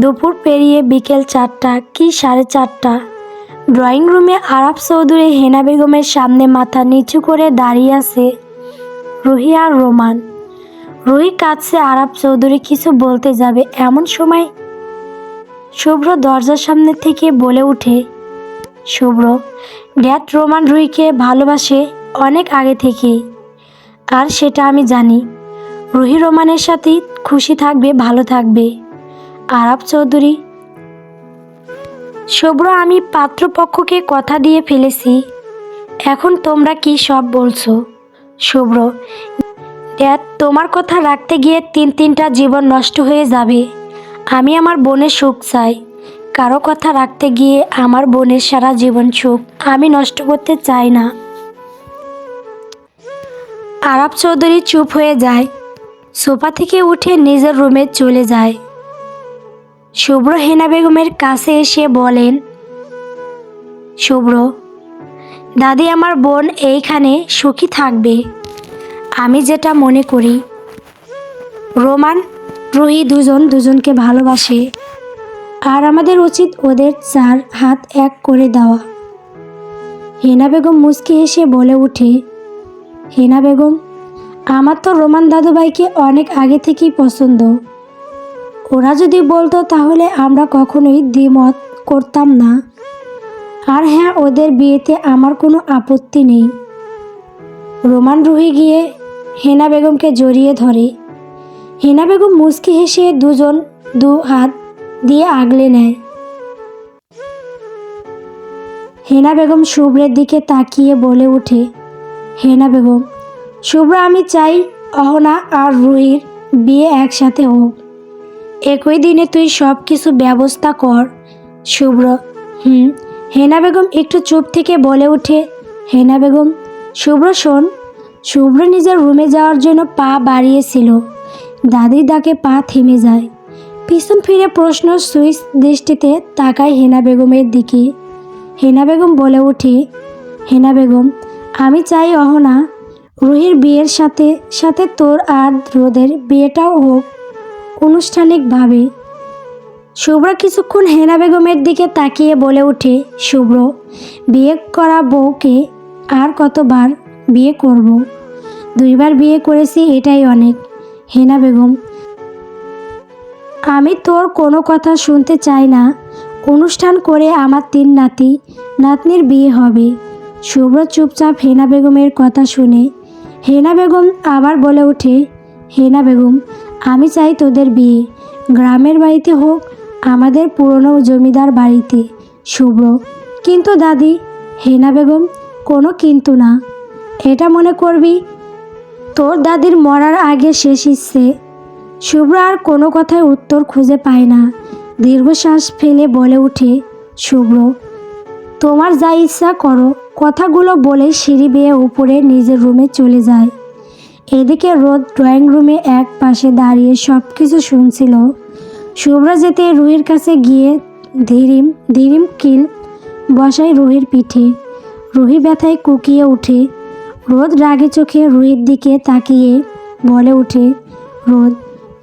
দুপুর পেরিয়ে বিকেল চারটা কি সাড়ে চারটা। ড্রয়িং রুমে আরাফ চৌধুরী, হেনা বেগমের সামনে মাথা নিচু করে দাঁড়িয়ে আছে রুহি আর রোমান। রুহি কাছে আরাফ চৌধুরী কিছু বলতে যাবে এমন সময় শুভ্র দরজার সামনে থেকে বলে ওঠে শুভ্র ড্যাড রোমান রুহিকে ভালোবাসে অনেক আগে থেকেই। আর সেটা আমি জানি। রুহি রোমানের সাথেই খুশি থাকবে, ভালো থাকবে। আরাব চৌধুরী। শুভ্র, আমি পাত্রপক্ষকে কথা দিয়ে ফেলেছি। এখন তোমরা কি সব বলছো? শুভ্র ড্যাড তোমার কথা রাখতে গিয়ে তিন তিনটা জীবন নষ্ট হয়ে যাবে। আমি আমার বোনের সুখ চাই। কারও কথা রাখতে গিয়ে আমার বোনের সারা জীবন সুখ আমি নষ্ট করতে চাই না। আরাব চৌধুরী চুপ হয়ে যায়। সোফা থেকে উঠে নিজের রুমে চলে যায়। শুভ্র হেনা বেগমের কাছে এসে বলেন, শুভ্র, দাদি আমার বোন এইখানে সুখী থাকবে। আমি যেটা মনে করি, রোমান, রুহি দুজন দুজনকে ভালোবাসে। আর আমাদের উচিত ওদের চার হাত এক করে দেওয়া। হেনা বেগম মুচকি এসে বলে ওঠে হেনা বেগম, আমার তো রোমান দাদুভাইকে অনেক আগে থেকেই পছন্দ। ওরা যদি বলতো তাহলে আমরা কখনোই দ্বিমত করতাম না। আর হ্যাঁ ওদের বিয়েতে আমার কোনো আপত্তি নেই। রোমান রুহি গিয়ে হেনা বেগমকে জড়িয়ে ধরে। হেনা বেগম মুচকি হেসে দুজন দু হাত দিয়ে আগলে নেয়। হেনা বেগম শুভ্রের দিকে তাকিয়ে বলে ওঠে, হেনা বেগম, শুভ্র আমি চাই অহনা আর রুহির বিয়ে একসাথে হোক। একই দিনে তুই সব কিছু ব্যবস্থা কর। শুভ্র, হুম, হেনা বেগম একটু চুপ থেকে বলে ওঠে। হেনা বেগম, শুভ্র শোন, শুভ্র নিজের রুমে যাওয়ার জন্য পা বাড়িয়েছিল। দাদির ডাকে পা থেমে যায়। পিছন ফিরে প্রশ্ন সুইচ দৃষ্টিতে তাকায় হেনা বেগমের দিকে। হেনা বেগম বলে ওঠে, হেনা বেগম, আমি চাই অহনা, রুহির বিয়ের সাথে সাথে তোর আর রোদের বিয়েটাও হোক। আনুষ্ঠানিকভাবে, শুভ্র কিছুক্ষণ হেনা বেগমের দিকে তাকিয়ে বলে ওঠে, শুভ্র, বিয়ে করা বউকে আর কতবার বিয়ে করব। দুইবার বিয়ে করেছি এটাই অনেক। হেনা বেগম, আমি তোর কোনো কথা শুনতে চাই না। অনুষ্ঠান করে আমার তিন নাতি, নাতনির বিয়ে হবে। শুভ্র চুপচাপ হেনা বেগমের কথা শুনে, হেনা বেগম আবার বলে ওঠে, হেনা বেগম আমি চাই তোদের বিয়ে। গ্রামের বাড়িতে হোক, আমাদের পুরনো জমিদার বাড়িতে। শুভ্র। কিন্তু দাদি, হেনা বেগম, কোনো কিন্তু না। এটা মনে করবি? তোর দাদির মরার আগে শেষ ইচ্ছে। শুভ্র আর কোনো কথায় উত্তর খুঁজে পায় না। দীর্ঘশ্বাস ফেলে বলে ওঠে, শুভ্র, তোমার যা ইচ্ছা করো। কথাগুলো বলে সিঁড়ি বেয়ে উপরে নিজের রুমে চলে যায়। এদিকে রোদ ড্রয়িং রুমে এক পাশে দাঁড়িয়ে সব কিছু শুনছিল। শুভ্র যেতে রুহির কাছে গিয়ে ধীরিম ধীরিম কিল বসায় রুহির পিঠে। রুহি ব্যথায় কুকিয়ে ওঠে রোদ রাগে চোখে রুহির দিকে তাকিয়ে বলে ওঠে রোদ,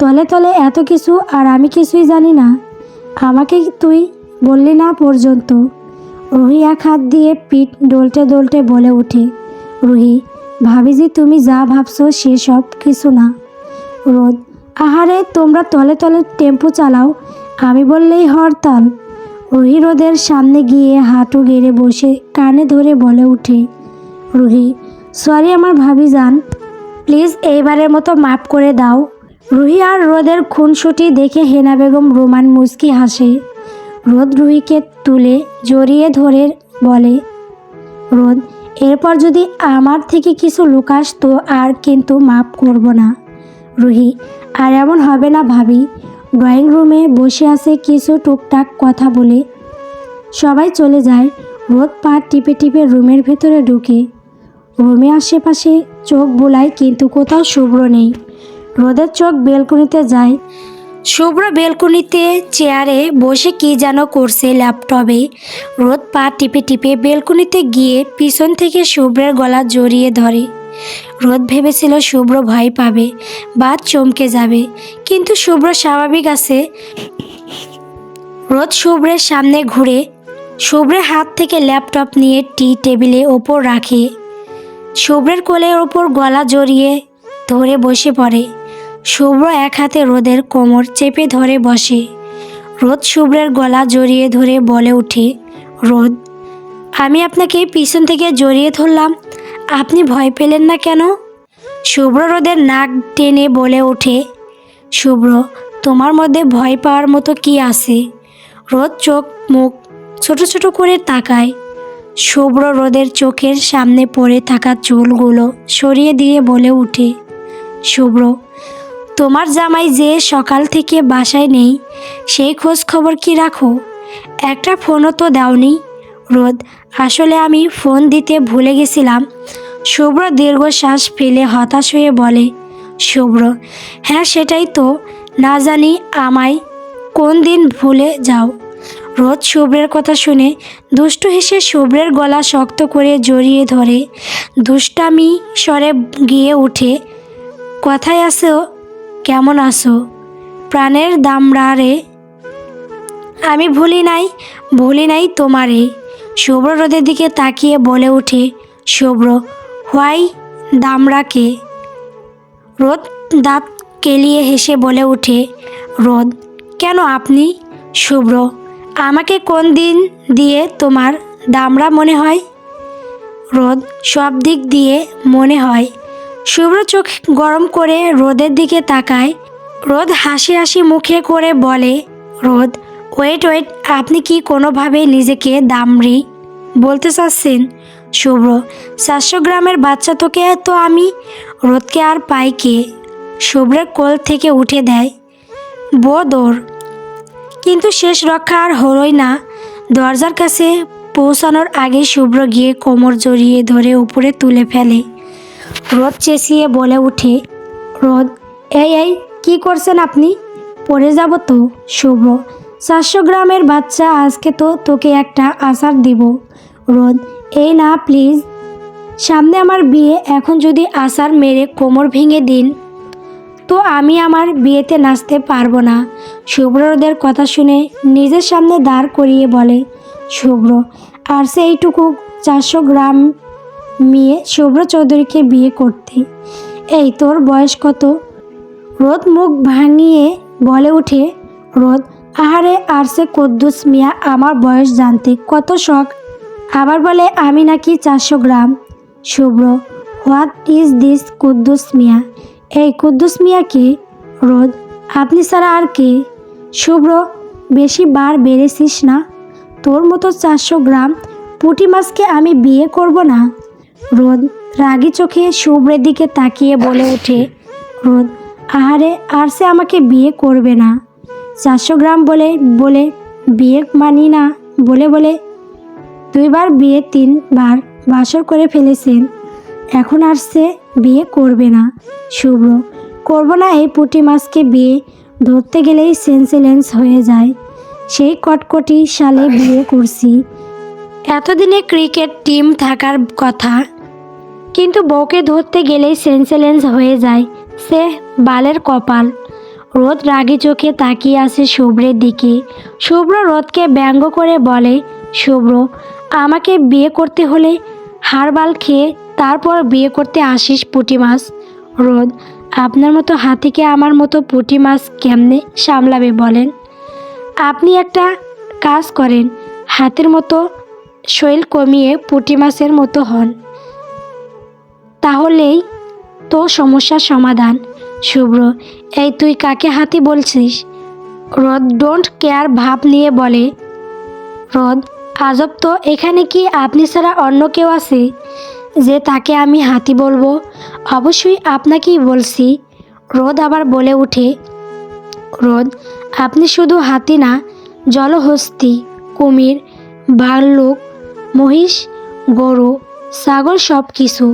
তলে তলে এত কিছু আর আমি কিছুই জানি না। আমাকে তুই বললি না পর্যন্ত? রুহি এক হাত দিয়ে পিঠ ডলতে ডলতে বলে উঠে, রুহি ভাবি যে তুমি যা ভাবছ সেসব কিছু না। রোদ, আহারে, তোমরা তলে তলে টেম্পো চালাও, আমি বললেই হরতাল। রুহি রোদের সামনে গিয়ে হাঁটু গেড়ে বসে কানে ধরে বলে ওঠে, রুহি সরি আমার ভাবি যান প্লিজ এইবারের মতো মাফ করে দাও। রুহি আর রোদের খুনসুটি দেখে হেনা বেগম রোমান মুচকি হাসে। রোদ রুহিকে তুলে জড়িয়ে ধরে বলে, রোদ এরপর যদি আমার থেকে কিছু লুকাস তো আর কিন্তু মাফ করব না। রুহি, আর এমন হবে না ভাবি। ড্রয়িং রুমে বসে আছে কিছু টুকটাক কথা বলে সবাই চলে যায়। রোদ পা টিপে টিপে রুমের ভেতরে ঢুকে। রুমে আশেপাশে চোখ বোলায় কিন্তু কোথাও শুভ্র নেই। রোদের চোখ বেলকনিতে যায়। শুভ্র বেলকনিতে চেয়ারে বসে কি যেন করছে ল্যাপটপে। রোদ পা টিপে টিপে বেলকনিতে গিয়ে পিছন থেকে শুভ্রের গলা জড়িয়ে ধরে। রোদ ভেবেছিল শুভ্র ভয় পাবে বা চমকে যাবে, কিন্তু শুভ্র স্বাভাবিক আছে। রোদ শুভ্রের সামনে ঘুরে শুভ্রের হাত থেকে ল্যাপটপ নিয়ে টি টেবিলে ওপর রাখে। শুভ্রের কোলের ওপর গলা জড়িয়ে ধরে বসে পড়ে। শুভ্র এক হাতে রোদের কোমর চেপে ধরে বসে। রোদ শুভ্রের গলা জড়িয়ে ধরে বলে ওঠে রোদ, আমি আপনাকে পিছন থেকে জড়িয়ে ধরলাম। আপনি ভয় পেলেন না কেন? শুভ্র রোদের নাক টেনে বলে ওঠে শুভ্র, তোমার মধ্যে ভয় পাওয়ার মতো কি আছে? রোদ চোখ মুখ ছোট ছোট করে তাকায়। শুভ্র রোদের চোখের সামনে পড়ে থাকা চুলগুলো সরিয়ে দিয়ে বলে উঠে, শুভ্র তোমার জামাই যে সকাল থেকে বাসায় নেই সেই খোঁজ খবর কি রাখো? একটা ফোনও তো দাওনি। রোদ, আসলে আমি ফোন দিতে ভুলে গেছিলাম। শুভ্র দীর্ঘশ্বাস ফেলে হতাশ হয়ে বলে, শুভ্র হ্যাঁ সেটাই তো। না জানি আমায় কোন দিন ভুলে যাও। রোদ শুভ্রের কথা শুনে দুষ্টু হেসে শুভ্রের গলা শক্ত করে জড়িয়ে ধরে, দুষ্টামি স্বরে গিয়ে উঠে। কথায় আসো কেমন আছো? প্রাণের দামড়া রে আমি ভুলি নাই ভুলি নাই তোমারে। শুভ্র রোদের দিকে তাকিয়ে বলে ওঠে, শুভ্র, হোয়াই দামড়াকে রোদ দাঁত কেলিয়ে হেসে বলে ওঠে, রোদ, কেন আপনি? শুভ্র, আমাকে কোন দিন দিয়ে তোমার দামড়া মনে হয়? রোদ সব দিক দিয়ে মনে হয় শুভ্র চোখ গরম করে রোদের দিকে তাকায়। রোদ হাসি হাসি মুখে করে বলে, রোদ ওয়েট ওয়েট আপনি কি কোনোভাবে নিজেকে দামড়ি বলতে চাচ্ছেন? শুভ্র চারশো গ্রামের বাচ্চা তোকে তো আমি, রোদকে আর পাই কে? শুভ্রের কোল থেকে উঠে দেয় বোদর কিন্তু শেষ রক্ষা আর হলোই না। দরজার কাছে পৌঁছানোর আগে শুভ্র গিয়ে কোমর জড়িয়ে ধরে উপরে তুলে ফেলে। রোদ চেঁচিয়ে বলে উঠে রোদ এই এই, কি করছেন আপনি? পড়ে যাব তো, শুভ। চারশো গ্রামের বাচ্চা, আজকে তো তোকে একটা আচার দিব। রোদ এই না প্লিজ সামনে আমার বিয়ে, এখন যদি আচার মেরে কোমর ভেঙে দিন, তো আমি আমার বিয়েতে নাচতে পারব না। শুভ্র রোদের কথা শুনে নিজের সামনে দাঁড় করিয়ে বলে শুভ্র আর সেইটুকু চারশো গ্রাম মেয়ে শুভ্র চৌধুরীকে বিয়ে করতে। এই তোর বয়স কত? রোদ মুখ ভাঙিয়ে বলে উঠে, রোদ, আহারে আর সে কদ্দুস মিয়া আমার বয়স জানতে কত শখ। আবার বলে, আমি নাকি চারশো গ্রাম। Shubhra, what is this Kuddus Mia? এই কুদ্দুস মিয়া কে? রোদ, আপনি ছাড়া আর কে? শুভ্র, বেশি বার বেড়েছিস না? তোর মতো চারশো গ্রাম পুঁটি মাছকে আমি বিয়ে করব না? রোদ রাগি চোখে শুভ্রের দিকে তাকিয়ে বলে ওঠে রোদ আহারে, আর সে আমাকে বিয়ে করবে না? চারশো গ্রাম বলে বলে, বিয়ে মানি না। বলে বলে, দুইবার বিয়ে তিনবার বাসর করে ফেলেছেন, এখন আর সে বিয়ে করবে না। শুভ্র, করব না এই পুঁটি মাছকে বিয়ে, ধরতে গেলেই সেন্সিলেন্স হয়ে যায়। সেই কটকটি সালে বিয়ে করছি। এতদিনে ক্রিকেট টিম থাকার কথা কিন্তু বউকে ধরতে গেলেই সেন্সেলেন্স হয়ে যায়। সে বালের কপাল। রোদ রাগি চোখে তাকিয়ে আসে শুভ্রের দিকে। শুভ্র রোদকে ব্যঙ্গ করে বলে, শুভ্র, আমাকে বিয়ে করতে হলে হাড়বাল খেয়ে তারপর বিয়ে করতে আসিস পুঁটি মাছ। রোদ, আপনার মতো হাতিকে আমার মতো পুঁটি মাছ কেমনে সামলাবে বলেন? আপনি একটা কাজ করেন, হাতের মতো শৈল কমিয়ে পুঁটি মাছের মতো হন। তাহলেই তো সমস্যার সমাধান। শুভ্র, এই তুই কাকে হাতি বলছিস? রদ ডোন্ট কেয়ার ভাব নিয়ে বলে, রদ, আজব তো, এখানে কি আপনি ছাড়া অন্য কেউ আছে? যে তাকে আমি হাতি বলব, অবশ্যই আপনাকেই বলছি। রোদ আবার বলে উঠে, রোদ, আপনি শুধু হাতি না, জলহস্তি, কুমির, ভাল্লুক, মহিষ, গরু, ছাগল সব কিছু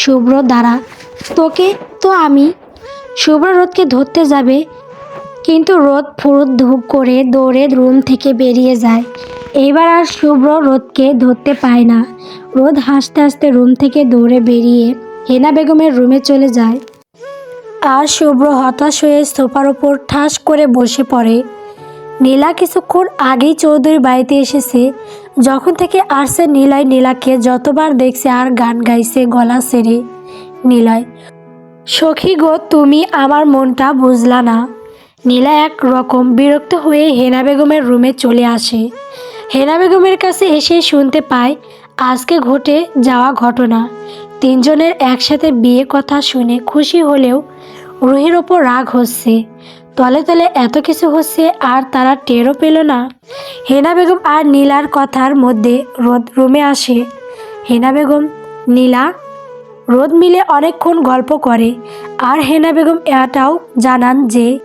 শুভ্র দ্বারা তোকে তো আমি। শুভ্র রোদকে ধরতে যাবে, কিন্তু রোদ ফুরুত ধূপ করে দৌড়ে রুম থেকে বেরিয়ে যায়। এইবার আর শুভ্র রোদকে ধরতে পায় না। রোদ হাসতে হাসতে রুম থেকে দৌড়ে বেরিয়ে হেনা বেগমের রুমে চলে যায়। আর শুভ্র হতাশ হয়ে সোফার ওপর ঠাস করে বসে পড়ে। নীলা কিছুক্ষণ আগেই চৌধুরী বাড়িতে এসেছে। যখন থেকে আসছে নীলয় নীলাকে যতবার দেখছে আর গান গাইছে, গলা সেরে নীলয়, সখী গো, তুমি আমার মনটা বুঝলা না। নীলা এক রকম বিরক্ত হয়ে হেনা বেগমের রুমে চলে আসে। হেনা বেগমের কাছে এসে শুনতে পায়, আজকে ঘটে যাওয়া ঘটনা। তিনজনের একসাথে বিয়ে কথা শুনে খুশি হলেও রুহির ওপর রাগ হচ্ছে। তলে তলে এত কিছু হচ্ছে আর তারা টেরও পেল না। হেনা বেগম আর নীলার কথার মধ্যে রোদ রুমে আসে। হেনা বেগম, নীলা, রোদ মিলে অনেকক্ষণ গল্প করে। আর হেনা বেগম এটাও জানান যে,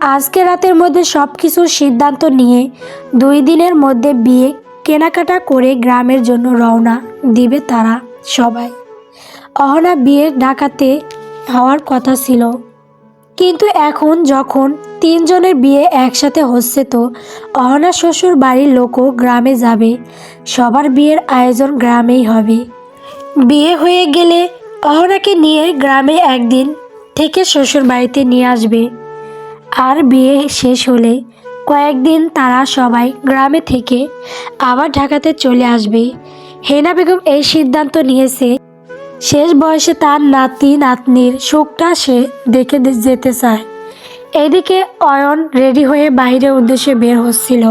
আজকে রাতের মধ্যে সব কিছুর সিদ্ধান্ত নিয়ে দুই দিনের মধ্যে বিয়ে কেনাকাটা করে গ্রামের জন্য রওনা দিবে তারা সবাই। অহনা বিয়ের ডাকাতে হওয়ার কথা ছিল। কিন্তু এখন যখন তিনজনের বিয়ে একসাথে হচ্ছে তো, অহনা শ্বশুর বাড়ির লোকও গ্রামে যাবে। সবার বিয়ের আয়োজন গ্রামেই হবে। বিয়ে হয়ে গেলে অহনাকে নিয়ে গ্রামে একদিন থেকে শ্বশুর বাড়িতে নিয়ে আসবে। আর বিয়ে শেষ হলে কয়েকদিন তারা সবাই গ্রামে থেকে আবার ঢাকাতে চলে আসবে। হেনা বেগম এই সিদ্ধান্ত নিয়েছে শেষ বয়সে তার নাতি, নাতনির সুখটা সে দেখে যেতে চায়। এদিকে অয়ন রেডি হয়ে বাইরের উদ্দেশ্যে বের হচ্ছিল।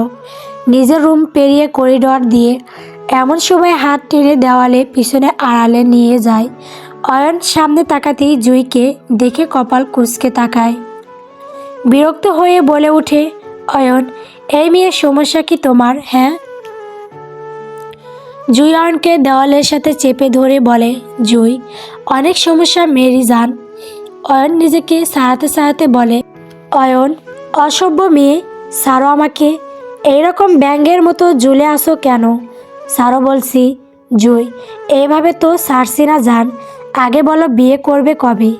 নিজের রুম পেরিয়ে করিডর দিয়ে এমন সময় হাত টেনে দেওয়ালে পিছনে আড়ালে নিয়ে যায়। অয়ন সামনে তাকাতেই জুইকে দেখে কপাল কুচকে তাকায়। বিরক্ত হয়ে বলে ওঠে, অয়ন, এই মেয়ের সমস্যা কি তোমার হ্যাঁ? জুই অয়নকে দেওয়ালের সাথে চেপে ধরে বলে, জুই, অনেক সমস্যা, মেরি যান অয়ন নিজেকে সারাতে সারাতে বলে, অয়ন, অসভ্য মেয়ে, সারো আমাকে। এইরকম ব্যাঙ্গের মতো ঝুলে আসো কেন? সারো বলছি, জুই এইভাবে তো সারছি না যান আগে বলো বিয়ে করবে কবে?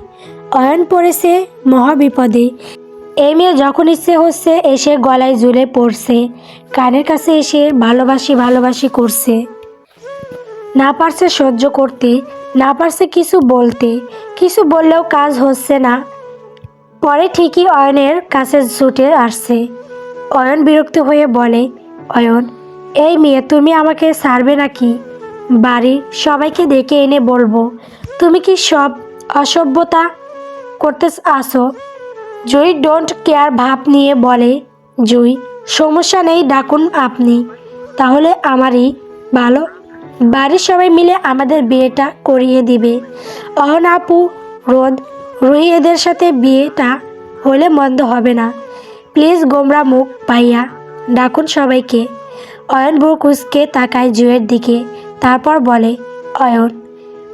অয়ন পড়েছে মহাবিপদে। এই মেয়ে যখন ইচ্ছে হচ্ছে এসে গলায় ঝুলে পড়ছে, কানের কাছে এসে ভালোবাসি ভালোবাসি করছে। না পারছে সহ্য করতে, না পারছে কিছু বলতে, কিছু বললেও কাজ হচ্ছে না। পরে ঠিকই অয়নের কাছে ছুটে আসছে। অয়ন বিরক্ত হয়ে বলে, অয়ন, এই মেয়ে, তুমি আমাকে ছাড়বে নাকি? বাড়ির সবাইকে ডেকে এনে বলব, তুমি কি সব অসভ্যতা করতে আসো? জুই ডোন্ট কেয়ার ভাব নিয়ে বলে, জুই, সমস্যা নেই, ডাকুন আপনি, তাহলে আমারই ভালো বাড়ির সবাই মিলে আমাদের বিয়েটা করিয়ে দিবে। অহন আপু, রোদ রুহি এদের সাথে বিয়েটা হলে মন্দ হবে না। প্লিজ গোমরা মুখ পাইয়া ডাকুন সবাইকে। অয়ন কুচকে তাকায় জুয়ের দিকে, তারপর বলে, অয়ন,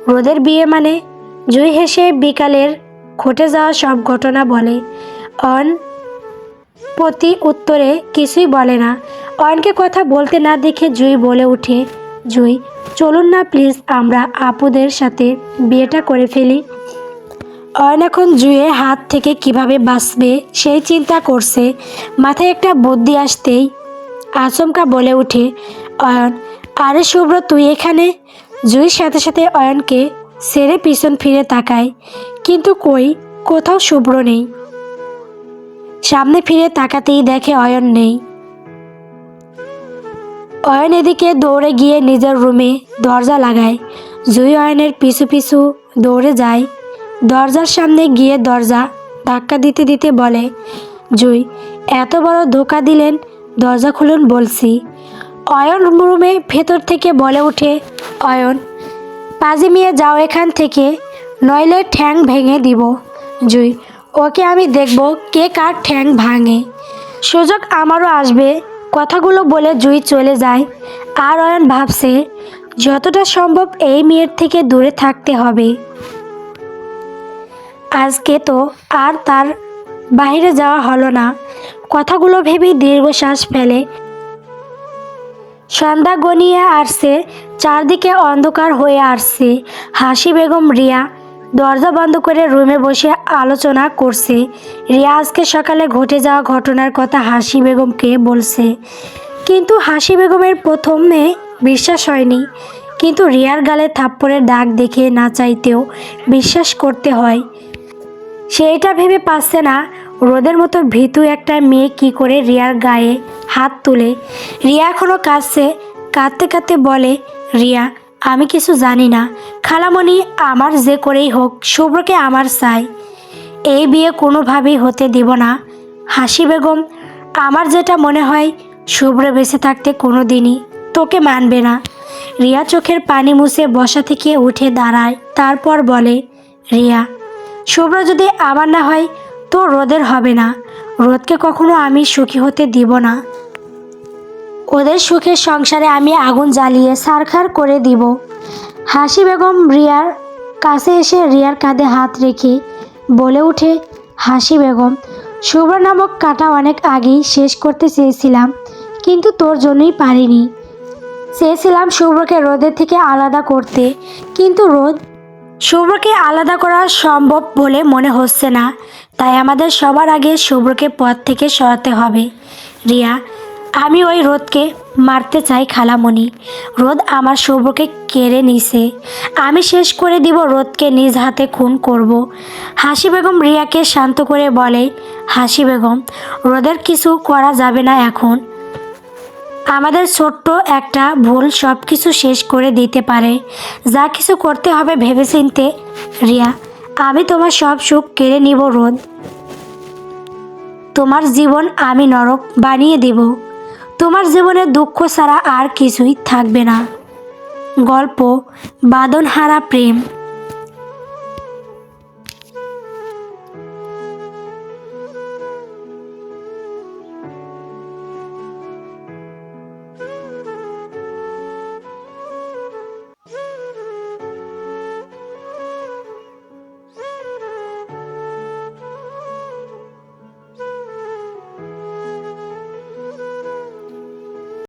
রোদের বিয়ে মানে? জুই হেসে বিকালের ঘটে যাওয়া সব ঘটনা বলে। অয়ন প্রতি উত্তরে কিছুই বলে না। অয়নকে কথা বলতে না দেখে জুই বলে উঠে, জুই চলুন না প্লিজ আমরা আপুদের সাথে বিয়েটা করে ফেলি। অয়ন এখন জুয়ে হাত থেকে কীভাবে বাঁচবে সেই চিন্তা করছে। মাথায় একটা বুদ্ধি আসতেই আচমকা বলে উঠে অয়ন, আরে শুভ্র, তুই এখানে? জুইর সাথে সাথে অয়নকে সেরে পিছন ফিরে তাকায়, কিন্তু কই? কোথাও শুভ্র নেই। সামনে ফিরে তাকাতেই দেখে অয়ন নেই। অয়ন এদিকে দৌড়ে গিয়ে নিজের রুমে দরজা লাগায়। জুই অয়নের পিছু পিছু দৌড়ে যায়। দরজার সামনে গিয়ে দরজা ধাক্কা দিতে দিতে বলে, জুই, এত বড় ধোকা দিলেন, দরজা খুলুন বলছি। অয়ন রুমে ভেতর থেকে বলে ওঠে, অয়ন, পাজি মিয়ে, যাও এখান থেকে, নইলে ঠ্যাং ভেঙে দিব। জুই, ওকে আমি দেখব কে কার ঠ্যাং ভাঙে। সুযোগ আমারও আসবে কথাগুলো বলে জুই চলে যায়। আর অয়ন ভাবছে, যতটা সম্ভব এই মেয়ের থেকে দূরে থাকতে হবে। আজকে তো আর তার বাইরে যাওয়া হলো না। কথাগুলো ভেবেই দীর্ঘশ্বাস ফেলে। সন্ধ্যা গনিয়ে আসছে, চারদিকে অন্ধকার হয়ে আসছে। হাসি বেগম রিয়া দরজা বন্ধ করে রুমে বসে আলোচনা করছে। রিয়া আজকে সকালে ঘটে যাওয়া ঘটনার কথা হাসি বেগমকে বলছে। কিন্তু হাসি বেগমের প্রথমে বিশ্বাস হয়নি। কিন্তু রিয়ার গালে থাপ্পড়ের দাগ দেখে না চাইতেও বিশ্বাস করতে হয়। সে এটা ভেবে পাচ্ছে না রোদের মতো ভীতু একটা মেয়ে কি করে রিয়ার গায়ে হাত তুলে। রিয়া এখনও কাঁদছে, কাঁদতে কাঁদতে বলে, রিয়া আমি কিছু জানি না। খালামণি আমার যে করেই হোক, শুভ্রকে আমার চাই। এই বিয়ে কোনোভাবেই হতে দিব না। হাসি বেগম, আমার যেটা মনে হয়, শুভ্র বেঁচে থাকতে কোনো দিনই তোকে মানবে না। রিয়া চোখের পানি মুছে বসা থেকে উঠে দাঁড়ায়, তারপর বলে, রিয়া, শুভ্র যদি আমার না হয় তো রোদের হবে না। রোদকে কখনো আমি সুখী হতে দিব না। ওদের সুখের সংসারে আমি আগুন জ্বালিয়ে সারখার করে দিব। হাসি বেগম রিয়ার কাছে এসে রিয়ার কাঁধে হাত রেখে বলে ওঠে হাসি বেগম, শুভ্র নামক কাটা অনেক আগেই শেষ করতে চেয়েছিলাম, কিন্তু তোর জন্যই পারিনি। চেয়েছিলাম শুভ্রকে রোদের থেকে আলাদা করতে, কিন্তু রোদ শুভ্রকে আলাদা করা সম্ভব বলে মনে হচ্ছে না। তাই আমাদের সবার আগে শুভ্রকে পথ থেকে সরাতে হবে। রিয়া আমি ওই রোদকে মারতে চাই খালামণি। রোদ আমার শুভ্রকে কেড়ে নিছে। আমি শেষ করে দিব রোদকে নিজ হাতে খুন করব। হাসি বেগম রিয়াকে শান্ত করে বলে, হাসি বেগম, রোদের কিছু করা যাবে না এখন। আমাদের ছোট্ট একটা ভুল সব কিছু শেষ করে দিতে পারে। যা কিছু করতে হবে ভেবেচিন্তে, রিয়া। আমি তোমার সব সুখ কেড়ে নিব রোদ। তোমার জীবন আমি নরক বানিয়ে দেব। তোমার জীবনে দুঃখ ছাড়া আর কিছুই থাকবে না। গল্প বাদনহারা প্রেম।